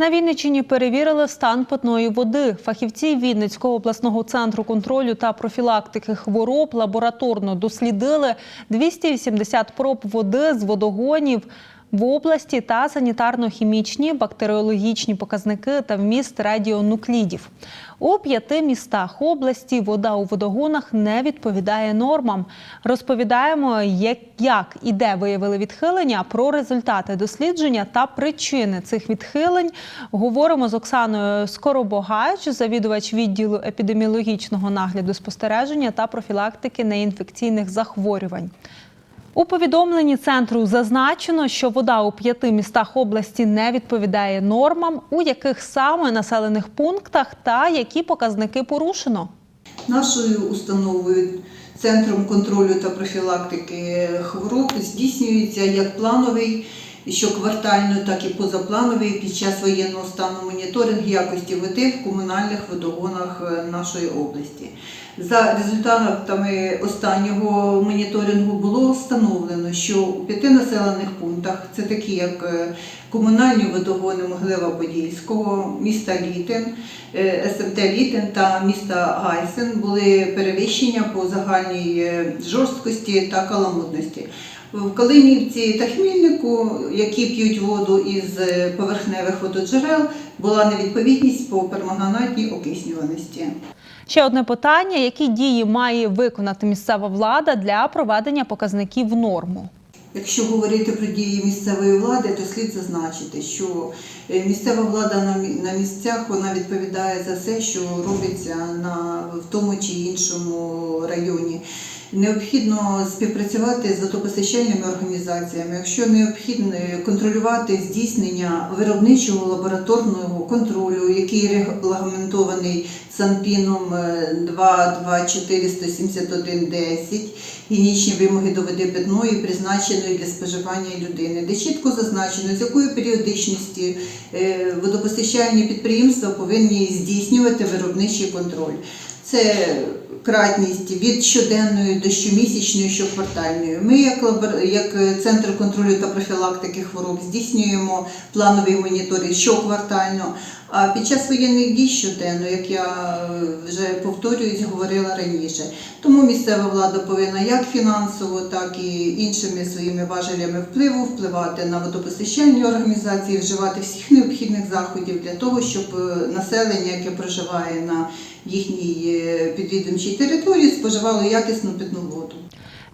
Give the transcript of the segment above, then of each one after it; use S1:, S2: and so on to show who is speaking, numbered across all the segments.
S1: На Вінниччині перевірили стан питної води. Фахівці Вінницького обласного центру контролю та профілактики хвороб лабораторно дослідили 280 проб води з водогонів в області та санітарно-хімічні, бактеріологічні показники та вміст радіонуклідів. У п'яти містах області вода у водогонах не відповідає нормам. Розповідаємо, як, як і де виявили відхилення, про результати дослідження та причини цих відхилень. Говоримо з Оксаною Скоробогач, завідувач відділу епідеміологічного нагляду спостереження та профілактики неінфекційних захворювань. У повідомленні центру зазначено, що вода у п'яти містах області не відповідає нормам, у яких саме населених пунктах та які показники порушено.
S2: Нашою установою Центром контролю та профілактики хвороб здійснюється як плановий, щоквартально, так і позаплановий під час воєнного стану моніторинг якості води в комунальних водогонах е, нашої області. За результатами останнього моніторингу було встановлено, що у п'яти населених пунктах, це такі як е, комунальні водогони Могилева-Подільського, міста Літин, е, СМТ Літин та міста Гайсен, були перевищення по загальній жорсткості та каламутності. В Калинівці та Хмільнику, які п'ють воду із е, поверхневих вододжерел, була невідповідність по перманганатній окиснюваності.
S1: Ще одне питання: які дії має виконати місцева влада для проведення показників в норму?
S2: Якщо говорити про дії місцевої влади, то слід зазначити, що е, місцева влада на місцях вона відповідає за все, що робиться на в тому чи іншому районі. Необхідно співпрацювати з водопостачальними організаціями, якщо необхідно е, контролювати здійснення виробничого лабораторного контролю, який регламентований Санпіном е, 2247110, гігієнічні вимоги до води питної, призначеної для споживання людини, де чітко зазначено, з якою періодичності е, водопостачальні підприємства повинні здійснювати виробничий контроль. Це кратність від щоденної до щомісячної, щоквартальної. Ми, як, лабор... як центр контролю та профілактики хвороб, здійснюємо плановий моніторинг щоквартально. А під час воєнних дій щоденно, як я е, вже повторююсь, говорила раніше. Тому місцева влада повинна як фінансово, так і іншими своїми важелями впливу впливати на водопостачальні організації, вживати всіх необхідних заходів для того, щоб е, населення, яке проживає на їхній е, підвідомчій території, споживало якісну питну воду.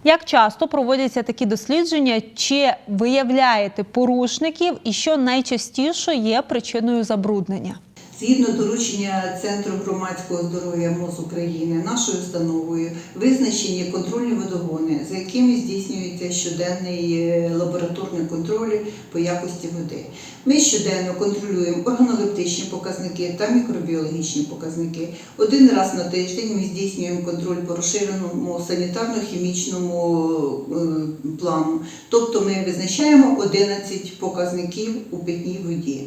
S1: Як часто проводяться такі дослідження? Чи виявляєте порушників, і що найчастіше є причиною забруднення?
S2: Згідно доручення Центру громадського здоров'я МОЗ України, нашою установою визначені контрольні водогони, за якими здійснюється щоденний е, лабораторний контроль по якості води. Ми щоденно контролюємо органолептичні показники та мікробіологічні показники. Один раз на тиждень ми здійснюємо контроль по розширеному санітарно-хімічному е, плану. Тобто ми визначаємо 11 показників у питній воді.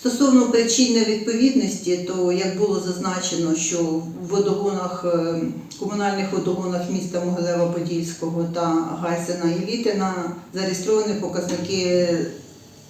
S2: Стосовно причин невідповідності, то як було зазначено, що в водогонах, е, комунальних водогонах міста Могилева-Подільського та Гайсена і Літина зареєстровані показники,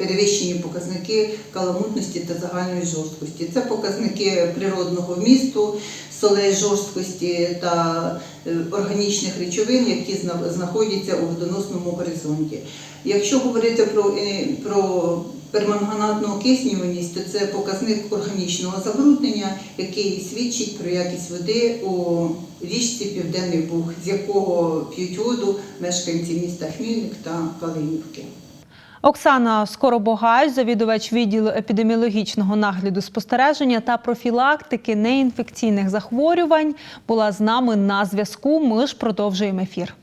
S2: перевищені показники каламутності та загальної жорсткості. Це показники природного вмісту, солей жорсткості та е, органічних речовин, які знаходяться у водоносному горизонті. Якщо говорити про, е, про перманганатну окиснюваність, то це показник органічного забруднення, який свідчить про якість води у річці Південний Буг, з якого п'ють воду мешканці міста Хмільник та Калинівки.
S1: Оксана Скоробогай, завідувач відділу епідеміологічного нагляду спостереження та профілактики неінфекційних захворювань, була з нами на зв'язку. Ми ж продовжуємо ефір.